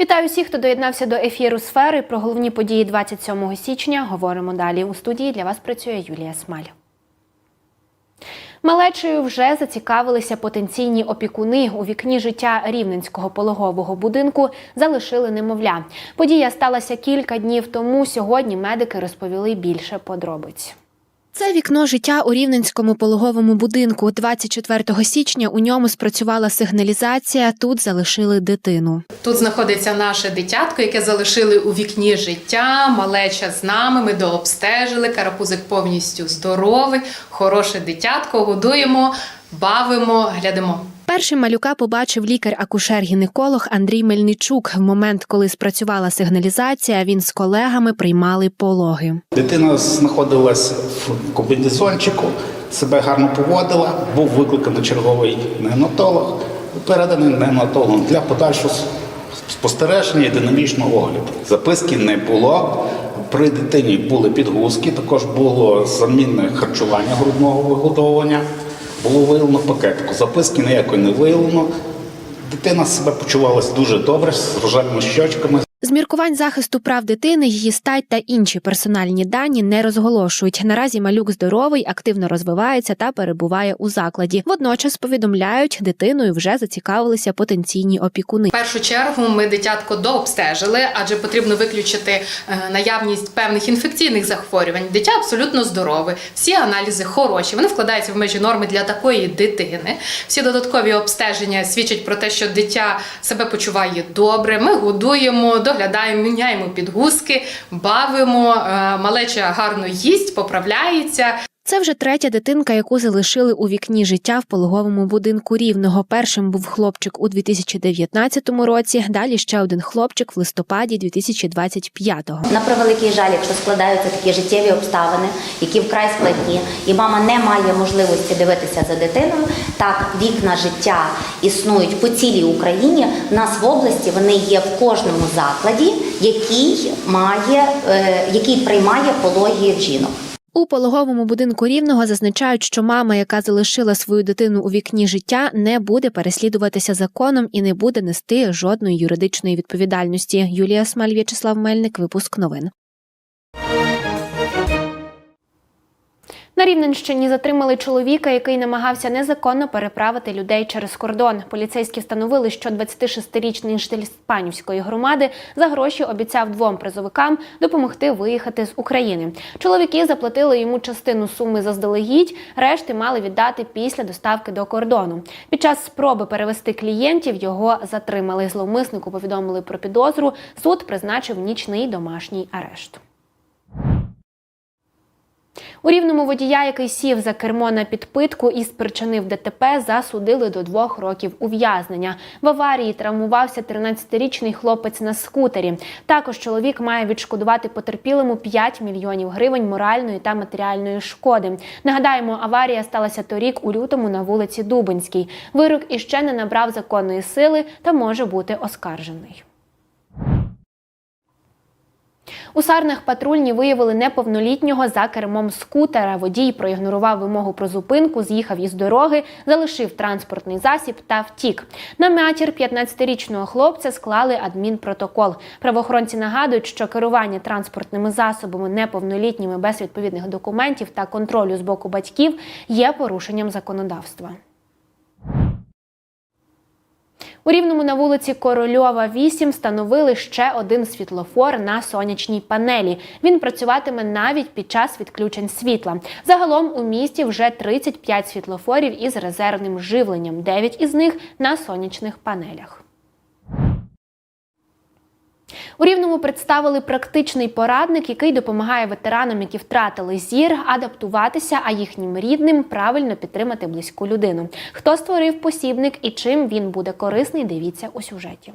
Вітаю всіх, хто доєднався до ефіру сфери. Про головні події 27 січня говоримо далі. У студії для вас працює Юлія Смаль. Малечею вже зацікавилися потенційні опікуни. У вікні життя рівненського пологового будинку залишили немовля. Подія сталася кілька днів тому. Сьогодні медики розповіли більше подробиць. Це вікно життя у рівненському пологовому будинку. 24 січня у ньому спрацювала сигналізація. Тут залишили дитину. Тут знаходиться наше дитятко, яке залишили у вікні життя. Малеча з нами. Ми дообстежили. Карапузик повністю здоровий, хороше дитятко. Годуємо, бавимо, глядимо. Першим малюка побачив лікар-акушер-гінеколог Андрій Мельничук. В момент, коли спрацювала сигналізація, він з колегами приймали пологи. Дитина знаходилась в комбінезончику, себе гарно поводила, був викликаний черговий неонатолог, переданий неонатологом для подальшого спостереження і динамічного огляду. Записки не було. При дитині були підгузки, також було замінне харчування грудного вигодовування. Було виявлено пакетку, Записки ніякої не виявлено. Дитина себе почувалася дуже добре з рожевими щочками. З міркувань захисту прав дитини її стать та інші персональні дані не розголошують. Наразі малюк здоровий, активно розвивається та перебуває у закладі. Водночас повідомляють, дитиною вже зацікавилися потенційні опікуни. В першу чергу ми дитятко дообстежили, адже потрібно виключити е, наявність певних інфекційних захворювань. Дитя абсолютно здорове, всі аналізи хороші. Вони вкладаються в межі норми для такої дитини. Всі додаткові обстеження свідчать про те, що дитя себе почуває добре. Ми годуємо, доглядаємо, міняємо підгузки, бавимо. е, Малеча гарно їсть, поправляється. Це вже третя дитинка, яку залишили у вікні життя в пологовому будинку рівного. Першим був хлопчик у 2019 році. Далі ще один хлопчик в листопаді 2025-го. На превеликий жаль, якщо складаються такі життєві обставини, які вкрай складні, і мама не має можливості дивитися за дитиною. Так, вікна життя існують по цілій Україні. У нас в області вони є в кожному закладі, який має, е, який приймає пологів жінок. У пологовому будинку рівного зазначають, що мама, яка залишила свою дитину у вікні життя, не буде переслідуватися законом і не буде нести жодної юридичної відповідальності. Юлія Смаль, В'ячеслав Мельник, випуск новин. На Рівненщині затримали чоловіка, який намагався незаконно переправити людей через кордон. Поліцейські встановили, що 26-річний житель Спанівської громади за гроші обіцяв двом призовикам допомогти виїхати з України. Чоловіки заплатили йому частину суми заздалегідь, решти мали віддати після доставки до кордону. Під час спроби перевести клієнтів його затримали. Зловмиснику повідомили про підозру. Суд призначив нічний домашній арешт. У рівному водія, який сів за кермо на підпитку і спричинив ДТП, засудили до двох років ув'язнення. В аварії травмувався 13-річний хлопець на скутері. Також чоловік має відшкодувати потерпілому 5 мільйонів гривень моральної та матеріальної шкоди. Нагадаємо, аварія сталася торік у лютому на вулиці Дубинській. Вирок іще не набрав законної сили та може бути оскаржений. У Сарнах патрульні виявили неповнолітнього за кермом скутера. Водій проігнорував вимогу про зупинку, з'їхав із дороги, залишив транспортний засіб та втік. На матір 15-річного хлопця склали адмінпротокол. Правоохоронці нагадують, що керування транспортними засобами неповнолітніми без відповідних документів та контролю з боку батьків є порушенням законодавства. У рівному на вулиці Корольова 8 встановили ще один світлофор на сонячній панелі. Він працюватиме навіть під час відключень світла. Загалом у місті вже 35 світлофорів із резервним живленням. 9 із них на сонячних панелях. У Рівному представили практичний порадник, який допомагає ветеранам, які втратили зір, адаптуватися, а їхнім рідним правильно підтримати близьку людину. Хто створив посібник і чим він буде корисний, дивіться у сюжеті.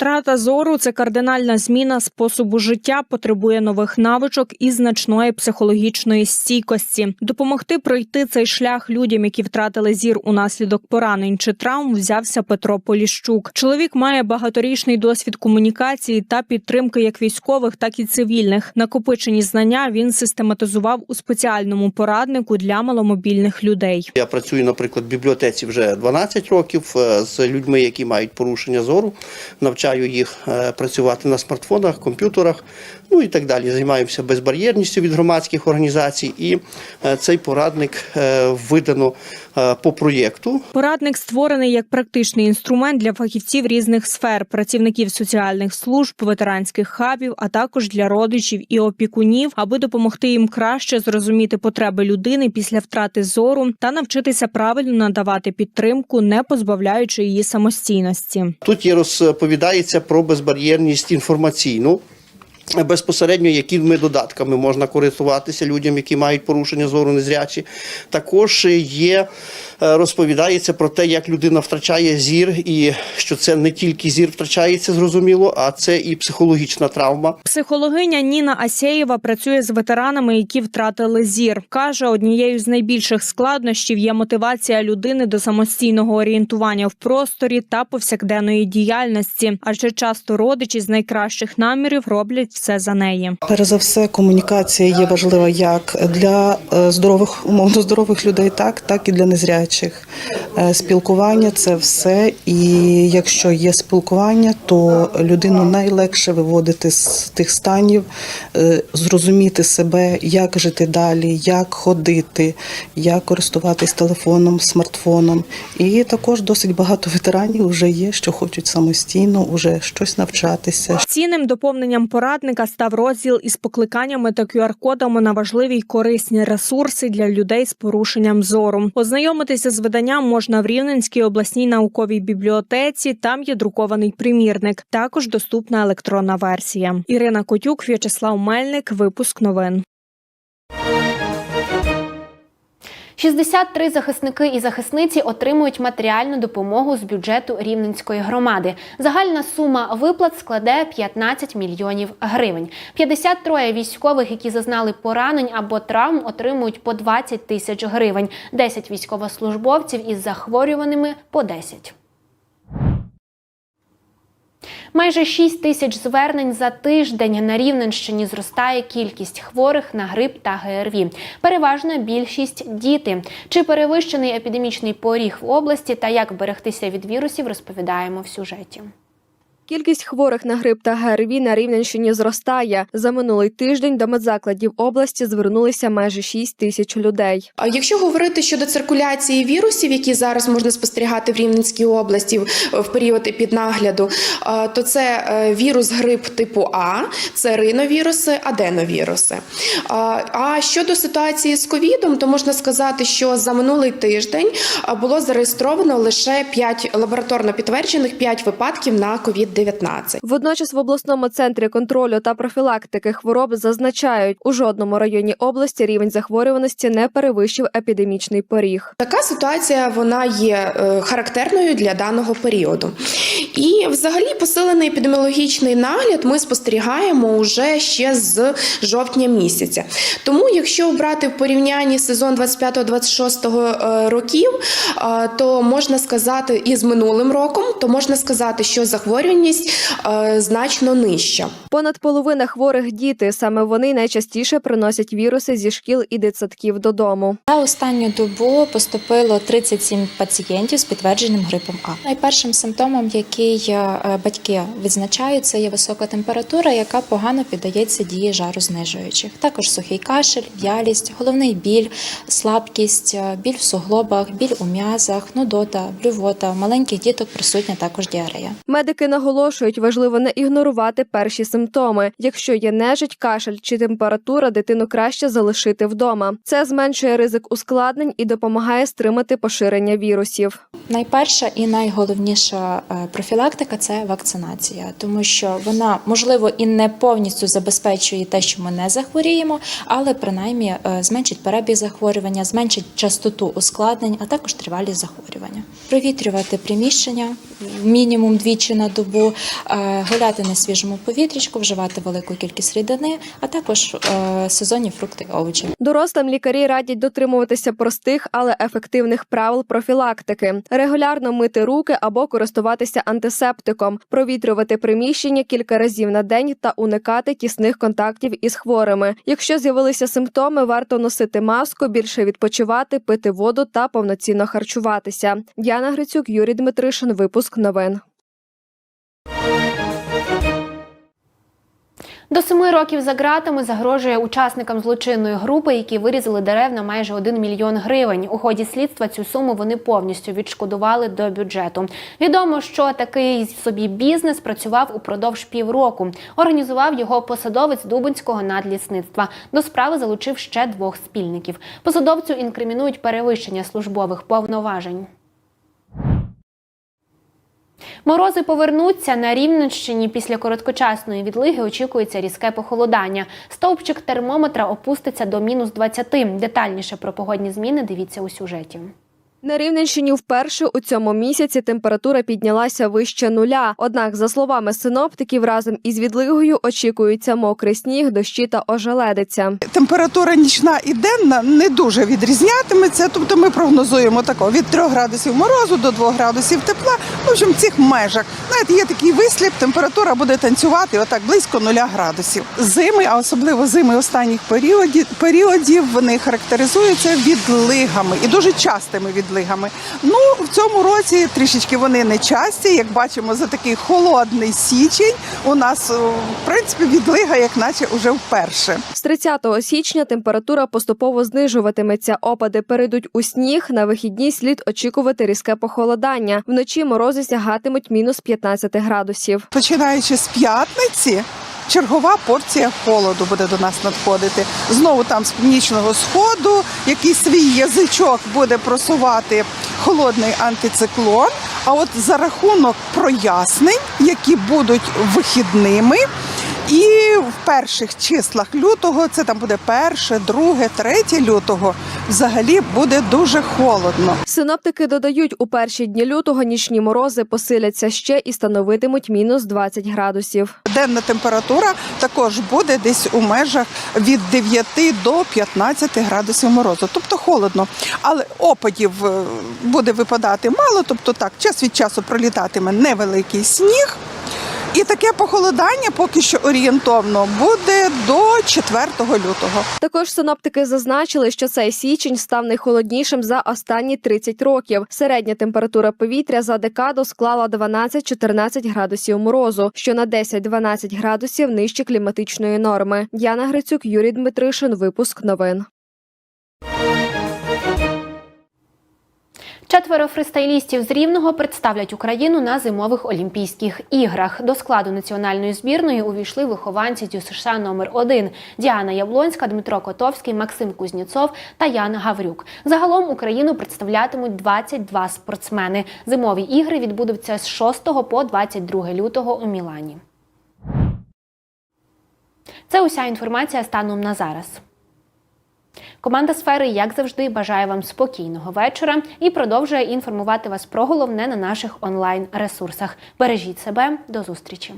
Втрата зору це кардинальна зміна способу життя, потребує нових навичок і значної психологічної стійкості. Допомогти пройти цей шлях людям, які втратили зір унаслідок поранень чи травм, взявся Петро Поліщук. Чоловік має багаторічний досвід комунікації та підтримки як військових, так і цивільних. Накопичені знання він систематизував у спеціальному пораднику для маломобільних людей. Я працюю, наприклад, в бібліотеці вже 12 років е, з людьми, які мають порушення зору. Навчаю навчаю їх е, працювати на смартфонах, комп'ютерах, ну і так далі. Займаємося безбар'єрністю від громадських організацій, і е, цей порадник е, видано по проєкту. Порадник створений як практичний інструмент для фахівців різних сфер, працівників соціальних служб, ветеранських хабів, а також для родичів і опікунів, аби допомогти їм краще зрозуміти потреби людини після втрати зору та навчитися правильно надавати підтримку, не позбавляючи її самостійності. Тут є розповідається про безбар'єрність інформаційну. Безпосередньо, якими додатками можна користуватися людям, які мають порушення зору незрячі. Також є е, розповідається про те, як людина втрачає зір, і що це не тільки зір втрачається, зрозуміло, а це і психологічна травма. Психологиня Ніна Асєєва працює з ветеранами, які втратили зір. каже, однією з найбільших складнощів є мотивація людини до самостійного орієнтування в просторі та повсякденної діяльності, адже часто родичі з найкращих намірів роблять все за неї. Перш за все, комунікація є важлива як для е, здорових, умовно здорових людей, так, так і для незрячих. Е, Спілкування це все. І якщо є спілкування, то людину найлегше виводити з тих станів, е, зрозуміти себе, як жити далі, як ходити, як користуватись телефоном, смартфоном. І також досить багато ветеранів вже є, що хочуть самостійно уже щось навчатися, Цінним доповненням порадника став розділ із покликаннями та QR-кодами на важливі й корисні ресурси для людей з порушенням зору. Ознайомитися з виданням можна в Рівненській обласній науковій бібліотеці. Там є друкований примірник. Також доступна електронна версія. Ірина Котюк, В'ячеслав Мельник. Випуск новин. 63 захисники і захисниці отримують матеріальну допомогу з бюджету Рівненської громади. Загальна сума виплат складе 15 мільйонів гривень. 53 військових, які зазнали поранень або травм, отримують по 20 тисяч гривень. 10 військовослужбовців із захворюваними по 10. Майже 6 тисяч звернень за тиждень на Рівненщині зростає кількість хворих на грип та ГРВІ. Переважна більшість діти. Чи перевищений епідемічний поріг в області та як берегтися від вірусів, розповідаємо в сюжеті. Кількість хворих на грип та ГРВІ на Рівненщині зростає. За минулий тиждень до медзакладів області звернулися майже 6 тисяч людей. Якщо говорити щодо циркуляції вірусів, які зараз можна спостерігати в Рівненській області в- період епіднагляду, то це е, вірус грип типу А, це риновіруси, аденовіруси. А щодо ситуації з ковідом, то можна сказати, що за минулий тиждень було зареєстровано лише 5 лабораторно підтверджених 5 випадків на COVID-19. Водночас в обласному центрі контролю та профілактики хвороб зазначають, у жодному районі області рівень захворюваності не перевищив епідемічний поріг. Така ситуація вона є е, характерною для даного періоду. І, взагалі, посилений епідеміологічний нагляд ми спостерігаємо уже ще з жовтня місяця. Тому, якщо брати в порівнянні сезон 25-26 е, років, е, то можна сказати, і з минулим роком, то можна сказати, що захворюваність е, значно нижча. Понад половина хворих діти саме вони найчастіше приносять віруси зі шкіл і дитсадків додому. За останню добу поступило 37 пацієнтів з підтвердженим грипом А. Найпершим симптомом, який е, батьки відзначають, це є висока температура, яка погано піддається дії жарознижуючих. Також сухий кашель, в'ялість, головний біль, слабкість, е, біль в суглобах, біль у м'язах, нудота, блювота. У маленьких діток присутня також діарея. Медики наголошують, важливо не ігнорувати перші симптоми. Якщо є нежить, кашель чи температура, дитину краще залишити вдома. Це зменшує ризик ускладнень і допомагає стримати поширення вірусів. Найперша і найголовніша е, профілактика це вакцинація, тому що вона можливо і не повністю забезпечує те, що ми не захворіємо, але принаймні е, зменшить перебіг захворювання, зменшить частоту ускладнень, а також тривалість захворювання. Провітрювати приміщення мінімум двічі на добу, е, гуляти на свіжому повітрячку, вживати велику кількість рідини, а також е, сезонні фрукти овочі. Дорослим лікарі радять дотримуватися простих, але ефективних правил профілактики, регулярно мити руки або користуватися антисептиком, провітрювати приміщення кілька разів на день та уникати тісних контактів із хворими. Якщо з'явилися симптоми, варто носити маску, більше відпочивати, пити воду та повноцінно харчуватися. Діана Грицюк, Юрій Дмитришин. Випуск новин. До семи років за ґратами загрожує учасникам злочинної групи, які вирізали дерев на майже 1 мільйон гривень. У ході слідства цю суму вони повністю відшкодували до бюджету. Відомо, що такий собі бізнес працював упродовж півроку. Організував його посадовець Дубинського надлісництва. До справи залучив ще двох спільників. Посадовцю інкримінують перевищення службових повноважень. Морози повернуться на Рівненщині. Після короткочасної відлиги очікується різке похолодання. Стовпчик термометра опуститься до мінус 20. Детальніше про погодні зміни дивіться у сюжеті. На Рівненщині вперше у цьому місяці температура піднялася вище нуля. Однак, за словами синоптиків, разом із відлигою очікується мокрий сніг, дощі та ожеледиця. Температура нічна і денна не дуже відрізнятиметься, тобто ми прогнозуємо тако від 3 градусів морозу до 2 градусів тепла. В общем, цих межах. Знаєте, є такий висліп, температура буде танцювати отак близько 0 градусів. Зими, а особливо зими останніх періодів, періодів вони характеризуються відлигами і дуже частими відлигами. Ну, в цьому році трішечки вони не часті. Як бачимо, за такий холодний січень у нас, в принципі, відлига, як наче уже вперше. З 30 січня температура поступово знижуватиметься. Опади перейдуть у сніг. На вихідні слід очікувати різке похолодання. Вночі морози сягатимуть мінус 15 градусів. Починаючи з п'ятниці, чергова порція холоду буде до нас надходити. Знову там з північного сходу, який свій язичок буде просувати холодний антициклон. А от за рахунок прояснень, які будуть вихідними. І в перших числах лютого, це там буде перше, друге, третє лютого, взагалі буде дуже холодно. Синоптики додають, у перші дні лютого нічні морози посиляться ще і становитимуть мінус 20 градусів. Денна температура також буде десь у межах від 9 до 15 градусів морозу, тобто холодно. Але опадів е, буде випадати мало, тобто так, час від часу пролітатиме невеликий сніг. І таке похолодання поки що орієнтовно буде до 4 лютого. Також синоптики зазначили, що цей січень став найхолоднішим за останні 30 років. Середня температура повітря за декаду склала 12-14 градусів морозу, що на 10-12 градусів нижче кліматичної норми. Яна Грицюк, Юрій Дмитришин. Випуск новин. Четверо фристайлістів з Рівного представлять Україну на зимових Олімпійських іграх. До складу національної збірної увійшли вихованці ДЮСШ номер 1 Діана Яблонська, Дмитро Котовський, Максим Кузнєцов та Ян Гаврюк. Загалом Україну представлятимуть 22 спортсмени. Зимові ігри відбудуться з 6 по 22 лютого у Мілані. Це уся інформація станом на зараз. Команда сфери, як завжди, бажає вам спокійного вечора і продовжує інформувати вас про головне на наших онлайн ресурсах. Бережіть себе, до зустрічі.